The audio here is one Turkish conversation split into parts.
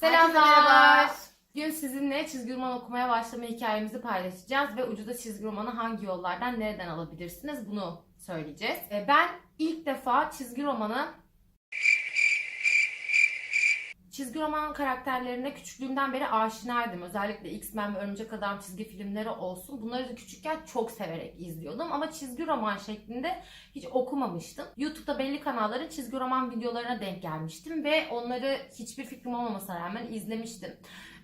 Selamlar. Merhaba. Bugün sizinle çizgi roman okumaya başlama hikayemizi paylaşacağız ve ucuza çizgi romanı hangi yollardan nereden alabilirsiniz bunu söyleyeceğiz. E, Ben ilk defa çizgi romanı Çizgi roman karakterlerine küçüklüğümden beri aşinaydım. Özellikle X-Men ve Örümcek Adam çizgi filmleri olsun. Bunları da küçükken çok severek izliyordum. Ama çizgi roman şeklinde hiç okumamıştım. YouTube'da belli kanalların çizgi roman videolarına denk gelmiştim. Ve onları hiçbir fikrim olmamasına rağmen izlemiştim.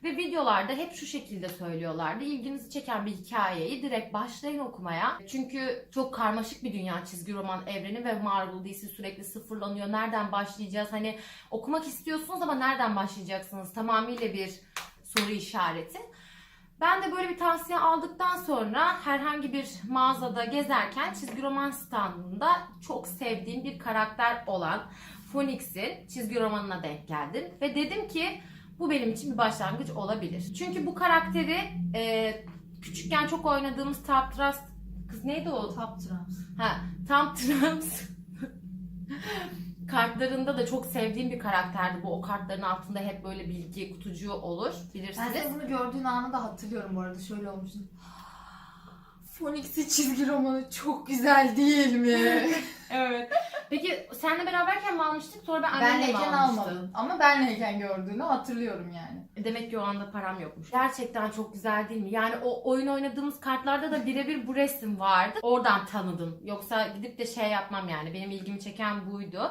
Ve videolarda hep şu şekilde söylüyorlardı. İlginizi çeken bir hikayeyi direkt başlayın okumaya. Çünkü çok karmaşık bir dünya çizgi roman evreni ve Marvel DC sürekli sıfırlanıyor. Nereden başlayacağız? Hani okumak istiyorsunuz ama nereden başlayacaksınız? Tamamıyla bir soru işareti. Ben de böyle bir tavsiye aldıktan sonra herhangi bir mağazada gezerken çizgi roman standında çok sevdiğim bir karakter olan Phoenix'in çizgi romanına denk geldim. Ve dedim ki bu benim için bir başlangıç olabilir. Çünkü bu karakteri e, küçükken çok oynadığımız Top Trust kız neydi o? Top Trumps. Ha, Tam Trumps kartlarında da çok sevdiğim bir karakterdi. Bu o kartların altında hep böyle bilgi kutucuğu olur Ben bilirsiniz. senin bunu gördüğün anı da hatırlıyorum bu arada. Şöyle olmuşsun. Phoenix'i çizgi romanı çok güzel değil mi? Evet. Peki senle beraberken mi almıştık? Sonra ben annemle mi benleyken almıştım? almadım. Ama benleyken gördüğünü hatırlıyorum yani. Demek ki o anda param yokmuş. Gerçekten çok güzel değil mi? Yani o oyun oynadığımız kartlarda da birebir bu resim vardı. Oradan tanıdım. Yoksa gidip de şey yapmam yani. Benim ilgimi çeken buydu.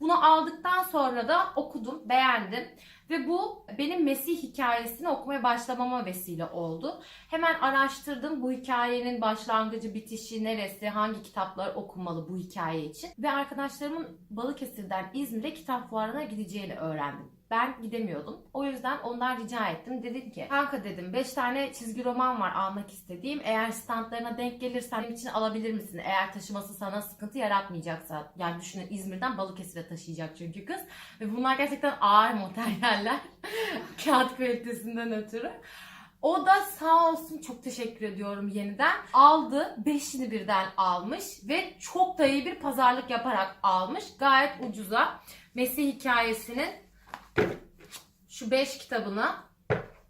Bunu aldıktan sonra da okudum, beğendim. Ve bu benim Mesih hikayesini okumaya başlamama vesile oldu. Hemen araştırdım bu hikayenin başlangıcı, bitişi neresi, hangi kitaplar okunmalı bu hikaye için. Ve arkadaşlarımın Balıkesir'den İzmir'e kitap fuarına gideceğini öğrendim. Ben gidemiyordum. O yüzden ondan rica ettim. Dedim ki kanka dedim 5 tane çizgi roman var almak istediğim. Eğer standlarına denk gelirsen benim için alabilir misin? Eğer taşıması sana sıkıntı yaratmayacaksa. Yani düşünün İzmir'den Balıkesir'e taşıyacak çünkü kız. Ve bunlar gerçekten ağır materyaller. Kağıt kalitesinden ötürü. O da sağ olsun çok teşekkür ediyorum yeniden. Aldı. Beşini birden almış. Ve çok da iyi bir pazarlık yaparak almış. Gayet ucuza. Mesih hikayesinin şu 5 kitabını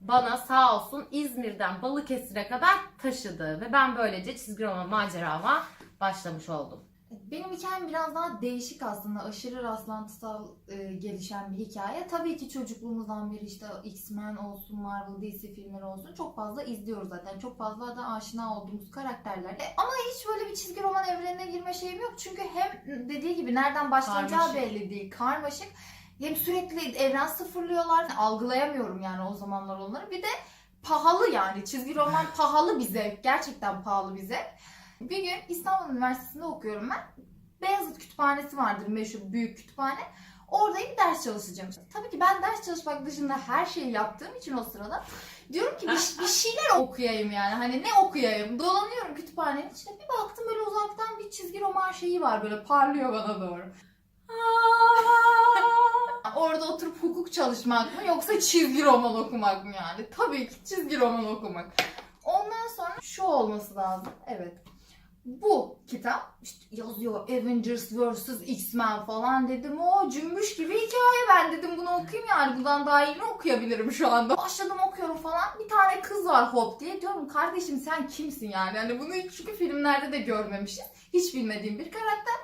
bana sağ olsun İzmir'den Balıkesir'e kadar taşıdı. Ve ben böylece çizgi roman macerama başlamış oldum. Benim hikayem biraz daha değişik aslında. Aşırı rastlantısal e, gelişen bir hikaye. Tabii ki çocukluğumuzdan beri işte X-Men olsun, Marvel, DC filmleri olsun çok fazla izliyoruz zaten. Çok fazla da aşina olduğumuz karakterler. E, ama hiç böyle bir çizgi roman evrenine girme şeyim yok. Çünkü hem dediği gibi nereden başlayacağı Karmaşık. belli değil. Karmaşık. Hem sürekli evren sıfırlıyorlar. Algılayamıyorum yani o zamanlar onları. Bir de pahalı yani. Çizgi roman pahalı bir zevk. Gerçekten pahalı bir zevk. Bir gün İstanbul Üniversitesi'nde okuyorum ben. Beyazıt Kütüphanesi vardır meşhur büyük kütüphane. Oradayım ders çalışacağım. Tabii ki ben ders çalışmak dışında her şeyi yaptığım için o sırada diyorum ki bir, bir şeyler okuyayım yani. Hani ne okuyayım? Dolanıyorum kütüphanenin içinde. Bir baktım böyle uzaktan bir çizgi roman şeyi var böyle parlıyor bana doğru. Orada oturup hukuk çalışmak mı yoksa çizgi roman okumak mı yani? Tabii ki çizgi roman okumak. Ondan sonra şu olması lazım. Evet. Bu kitap işte yazıyor Avengers vs. X-Men falan dedim. O cümbüş gibi hikaye ben dedim bunu okuyayım yani bundan daha iyini okuyabilirim şu anda. Başladım okuyorum falan. Bir tane kız var Hop diye. Diyorum kardeşim sen kimsin yani? Hani bunu çünkü filmlerde de görmemişiz. Hiç bilmediğim bir karakter.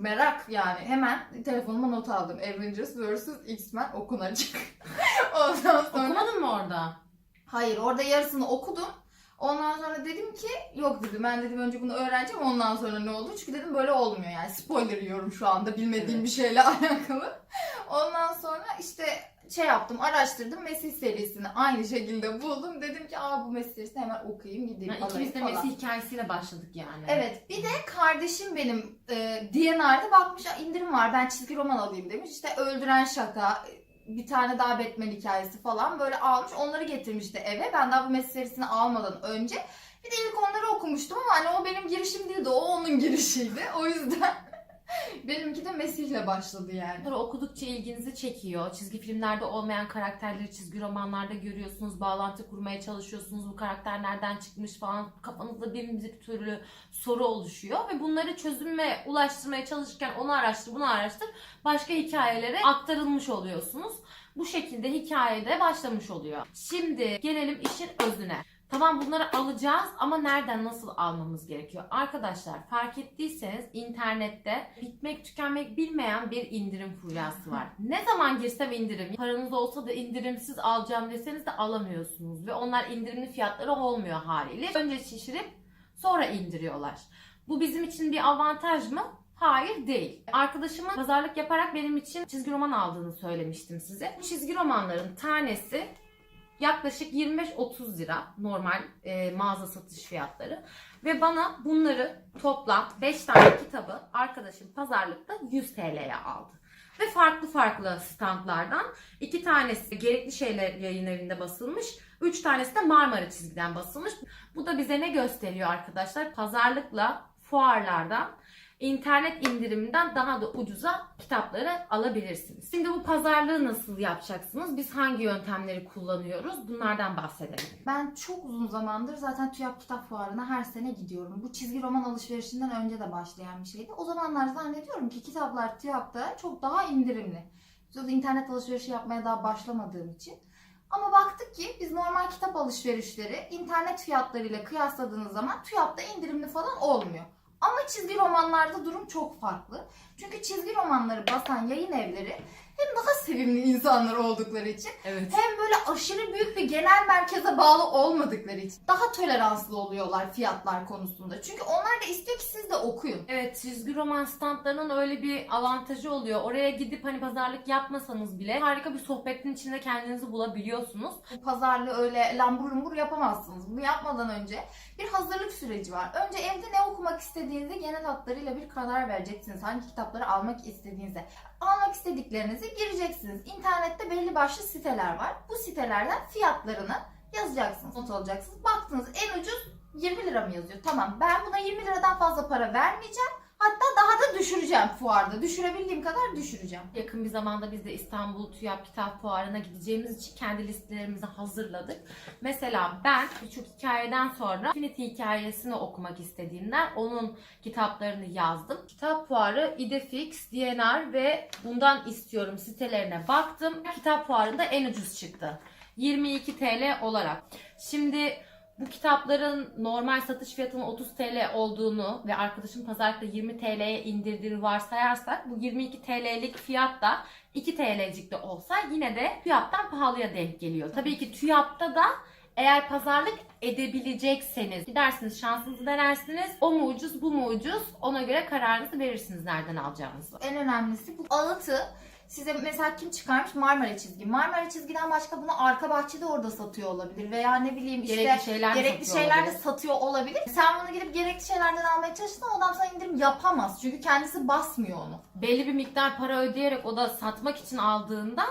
Merak yani. Hemen telefonuma not aldım. Avengers vs. X-Men okunacak. Ondan sonra... Okumadın mı orada? Hayır orada yarısını okudum. Ondan sonra dedim ki yok dedim ben dedim önce bunu öğreneceğim ondan sonra ne olur. Çünkü dedim böyle olmuyor yani spoiler yiyorum şu anda bilmediğim Evet. bir şeyle alakalı. Ondan sonra işte şey yaptım araştırdım Mesih serisini aynı şekilde buldum. Dedim ki aa bu Mesih serisini hemen okuyayım gideyim Yani alayım ikimiz de falan. Mesih hikayesiyle başladık yani. Evet bir de kardeşim benim e, DNR'da bakmış "Aa, indirim var ben çizgi roman alayım demiş. İşte öldüren şaka bir tane daha Batman hikayesi falan böyle almış onları getirmişti eve. Ben daha bu Mesih serisini almadan önce bir de ilk onları okumuştum ama hani o benim girişim değildi o onun girişiydi. O yüzden benimki de Mesih'le başladı yani. Sonra okudukça ilginizi çekiyor. Çizgi filmlerde olmayan karakterleri çizgi romanlarda görüyorsunuz. Bağlantı kurmaya çalışıyorsunuz. Bu karakter nereden çıkmış falan. Kafanızda bin bir türlü soru oluşuyor. Ve bunları çözüme ulaştırmaya çalışırken onu araştır bunu araştır. Başka hikayelere aktarılmış oluyorsunuz. Bu şekilde hikayede başlamış oluyor. Şimdi gelelim işin özüne. Tamam bunları alacağız ama nereden nasıl almamız gerekiyor? Arkadaşlar fark ettiyseniz internette bitmek tükenmek bilmeyen bir indirim furyası var. Ne zaman girsem indirim. Paranız olsa da indirimsiz alacağım deseniz de alamıyorsunuz. Ve onlar indirimli fiyatları olmuyor haliyle. Önce şişirip sonra indiriyorlar. Bu bizim için bir avantaj mı? Hayır değil. Arkadaşımın pazarlık yaparak benim için çizgi roman aldığını söylemiştim size. Bu çizgi romanların tanesi yaklaşık 25-30 lira normal e, mağaza satış fiyatları. Ve bana bunları toplam 5 tane kitabı arkadaşım pazarlıkta 100 TL'ye aldı. Ve farklı farklı standlardan iki tanesi Gerekli Şeyler yayın basılmış. Üç tanesi de Marmara çizgiden basılmış. Bu da bize ne gösteriyor arkadaşlar? Pazarlıkla fuarlardan internet indiriminden daha da ucuza kitapları alabilirsiniz. Şimdi bu pazarlığı nasıl yapacaksınız? Biz hangi yöntemleri kullanıyoruz? Bunlardan bahsedelim. Ben çok uzun zamandır zaten TÜYAP Kitap Fuarı'na her sene gidiyorum. Bu çizgi roman alışverişinden önce de başlayan bir şeydi. O zamanlar zannediyorum ki kitaplar TÜYAP'ta çok daha indirimli. Sonra internet alışverişi yapmaya daha başlamadığım için. Ama baktık ki biz normal kitap alışverişleri internet fiyatlarıyla kıyasladığınız zaman TÜYAP'ta indirimli falan olmuyor. Ama çizgi romanlarda durum çok farklı. Çünkü çizgi romanları basan yayın evleri hem daha sevimli insanlar oldukları için Evet. hem böyle aşırı büyük bir genel merkeze bağlı olmadıkları için daha toleranslı oluyorlar fiyatlar konusunda. Çünkü onlar da istiyor ki siz de okuyun. Evet çizgi roman standlarının öyle bir avantajı oluyor. Oraya gidip hani pazarlık yapmasanız bile harika bir sohbetin içinde kendinizi bulabiliyorsunuz. Bu pazarlığı öyle lambur lumbur yapamazsınız. Bunu yapmadan önce bir hazırlık süreci var. Önce evde ne okumak istediğinizi genel hatlarıyla bir karar vereceksiniz. Hangi kitapları almak istediğinize. Almak istediklerinizi gireceksiniz. İnternette belli başlı siteler var. Bu sitelerden fiyatlarını yazacaksınız. Not alacaksınız. Baktınız en ucuz 20 lira mı yazıyor? Tamam ben buna 20 liradan fazla para vermeyeceğim. Hatta daha da düşüreceğim fuarda. Düşürebildiğim kadar düşüreceğim. Yakın bir zamanda biz de İstanbul TÜYAP Kitap Fuarı'na gideceğimiz için kendi listelerimizi hazırladık. Mesela ben birçok hikayeden sonra Infinity hikayesini okumak istediğimden onun kitaplarını yazdım. Kitap Fuarı, İdefix, DNR ve bundan istiyorum sitelerine baktım. Kitap Fuarı'nda en ucuz çıktı. 22 TL olarak. Şimdi bu kitapların normal satış fiyatının 30 TL olduğunu ve arkadaşım pazarlıkta 20 TL'ye indirdiğini varsayarsak bu 22 TL'lik fiyat da 2 TL'cik de olsa yine de TÜYAP'tan pahalıya denk geliyor. Tabii ki TÜYAP'ta da eğer pazarlık edebilecekseniz gidersiniz şansınızı denersiniz. O mu ucuz bu mu ucuz ona göre kararınızı verirsiniz nereden alacağınızı. En önemlisi bu alıtı size mesela kim çıkarmış Marmara çizgi. Marmara çizgiden başka bunu arka bahçede orada satıyor olabilir veya ne bileyim işte Gerekli şeyler gerekli şeyler de satıyor olabilir. Sen bunu gidip gerekli şeylerden almaya çalıştığında o adam sana indirim yapamaz. Çünkü kendisi basmıyor onu. belli bir miktar para ödeyerek o da satmak için aldığında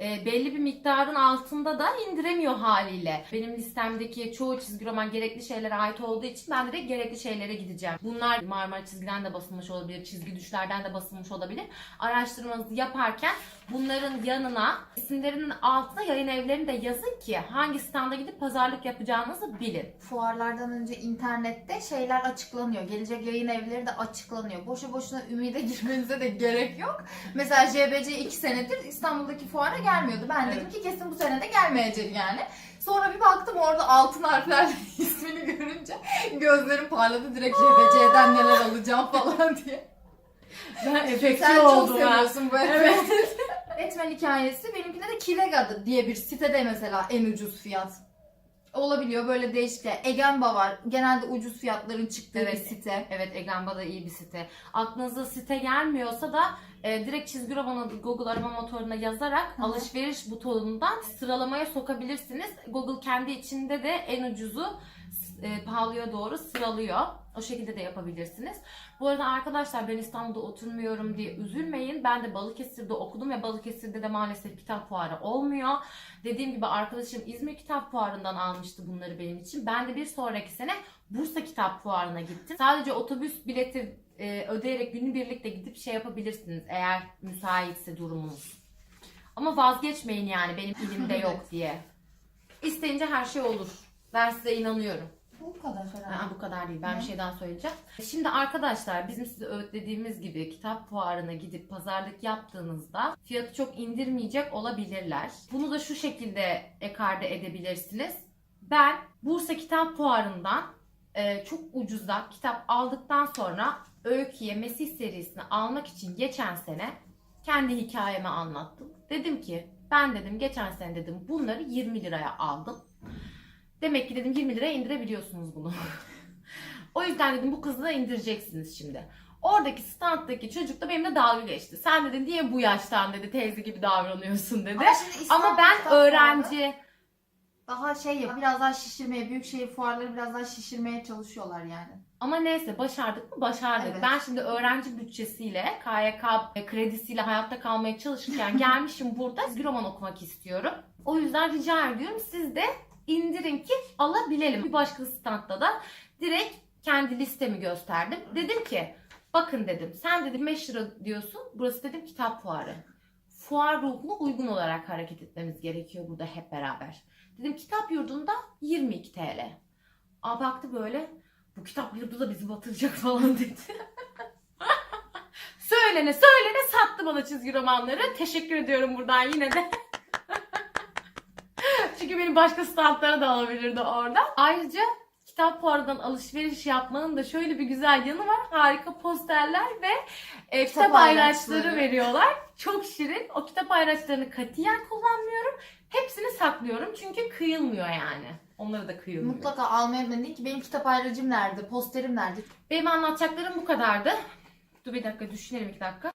e, belli bir miktarın altında da indiremiyor haliyle. Benim listemdeki çoğu çizgi roman gerekli şeylere ait olduğu için ben direkt gerekli şeylere gideceğim. Bunlar Marmara çizgiden de basılmış olabilir, çizgi düşlerden de basılmış olabilir. Araştırmanızı yaparken bunların yanına isimlerinin altına yayın evlerini de yazın ki hangi standa gidip pazarlık yapacağınızı bilin. Fuarlardan önce internette şeyler açıklanıyor. Gelecek yayın evleri de açıklanıyor. Boşu boşuna ümide girmenize de gerek yok. Mesela JBC 2 senedir İstanbul'daki fuara gelmiyordu. Ben dedim ki kesin bu sene de gelmeyecek yani. Sonra bir baktım orada altın harflerle ismini görünce gözlerim parladı direkt JBC'den neler alacağım falan diye. Ben Sen çok seviyorsun bu evet. Batman hikayesi benimkinde de Kilega'da diye bir sitede mesela en ucuz fiyat. Olabiliyor böyle değişik. Egenba var. Genelde ucuz fiyatların çıktığı Evet. bir site. Evet Egamba da iyi bir site. Aklınıza site gelmiyorsa da e, direkt çizgi romanı Google arama motoruna yazarak hı. alışveriş butonundan sıralamaya sokabilirsiniz. Google kendi içinde de en ucuzu e, pahalıya doğru sıralıyor. O şekilde de yapabilirsiniz. Bu arada arkadaşlar ben İstanbul'da oturmuyorum diye üzülmeyin. Ben de Balıkesir'de okudum ve Balıkesir'de de maalesef kitap fuarı olmuyor. Dediğim gibi arkadaşım İzmir Kitap Fuarı'ndan almıştı bunları benim için. Ben de bir sonraki sene Bursa Kitap Fuarı'na gittim. Sadece otobüs bileti e, ödeyerek günübirlik de gidip şey yapabilirsiniz eğer müsaitse durumunuz. Ama vazgeçmeyin yani benim elimde yok diye. İsteyince her şey olur. Ben size inanıyorum. Bu kadar herhalde. Aa, bu kadar değil. Ben Ne? bir şey daha söyleyeceğim. Şimdi arkadaşlar bizim size öğütlediğimiz gibi kitap fuarına gidip pazarlık yaptığınızda fiyatı çok indirmeyecek olabilirler. Bunu da şu şekilde ekarte edebilirsiniz. Ben Bursa Kitap Fuarı'ndan e, çok ucuza kitap aldıktan sonra Öykü'ye Mesih serisini almak için geçen sene kendi hikayemi anlattım. Dedim ki ben dedim geçen sene dedim bunları 20 liraya aldım. Demek ki dedim 20 liraya indirebiliyorsunuz bunu. o yüzden dedim bu kızı da indireceksiniz şimdi. Oradaki standdaki çocuk da benimle dalga geçti. Sen dedi niye bu yaştan dedi teyze gibi davranıyorsun dedi. Ama, şimdi Ama ben öğrenci Daha şey yap, biraz daha şişirmeye, büyük şehir fuarları biraz daha şişirmeye çalışıyorlar yani. ama neyse başardık mı başardık. Evet. Ben şimdi öğrenci bütçesiyle KYK kredisiyle hayatta kalmaya çalışırken gelmişim burada çizgi roman okumak istiyorum. O yüzden rica ediyorum siz de indirin ki alabilelim. Bir başka standta da direkt kendi listemi gösterdim. Dedim ki bakın dedim sen dedim 5 lira diyorsun burası dedim kitap fuarı. Fuar ruhuna uygun olarak hareket etmemiz gerekiyor burada hep beraber. Dedim kitap yurdunda 22 TL. Aa baktı böyle bu kitap yurdu da bizi batıracak falan dedi. söylene söylene sattı bana çizgi romanları. Teşekkür ediyorum buradan yine de. Çünkü benim başka standlara da alabilirdi orada. Ayrıca kitap fuarından alışveriş yapmanın da şöyle bir güzel yanı var. Harika posterler ve e, kitap, Kitap ayraçları ayraçları. veriyorlar. Çok şirin. O kitap ayraçlarını katiyen kullanmıyorum. Hepsini saklıyorum çünkü kıyılmıyor yani. Onları da kıyılmıyor. Mutlaka almaya dedik ki benim kitap ayracım nerede, posterim nerede? Benim anlatacaklarım bu kadardı. Dur bir dakika düşünelim iki dakika.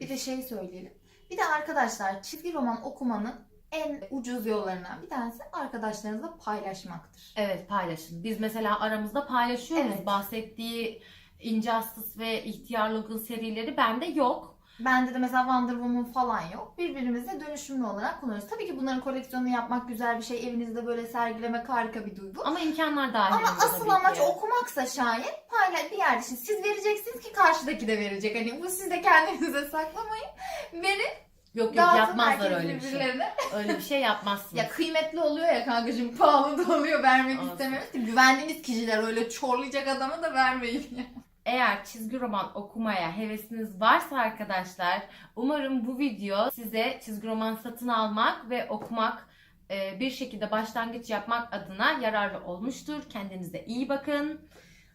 Bir de şey söyleyelim. Bir de arkadaşlar çizgi roman okumanın en ucuz yollarından bir tanesi arkadaşlarınızla paylaşmaktır. Evet paylaşın. Biz mesela aramızda paylaşıyoruz. Evet. Bahsettiği Injustice ve İhtiyar Logan serileri bende yok. Bende de mesela Wonder Woman falan yok. Birbirimizle dönüşümlü olarak kullanıyoruz. Tabii ki bunların koleksiyonunu yapmak güzel bir şey. Evinizde böyle sergilemek harika bir duygu. Ama imkanlar dahilinde Ama asıl amaç ki. okumaksa şayet paylaş bir yerde. Siz vereceksiniz ki karşıdaki de verecek. Hani bu siz de kendinize saklamayın. Verin. Yok yok Dağıtın yapmazlar herkes öyle bir şey. birbirlerine. Öyle bir şey yapmazsınız. Ya kıymetli oluyor ya kankacığım pahalı da oluyor vermek Olsun. istemiyoruz ki. Güvendiğiniz kişiler öyle çorlayacak adama da vermeyin. ya. Eğer çizgi roman okumaya hevesiniz varsa arkadaşlar umarım bu video size çizgi roman satın almak ve okumak e, bir şekilde başlangıç yapmak adına yararlı olmuştur. Kendinize iyi bakın.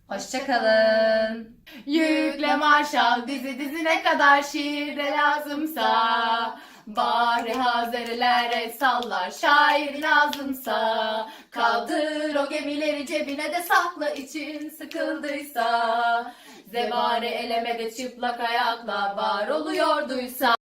Hoşçakalın. Yükle marşal dizi dizine kadar şiir de lazımsa Bari hazereler el sallar şair lazımsa. Kaldır o gemileri cebine de sakla için sıkıldıysa. Zebani elemede çıplak ayakla var oluyorduysa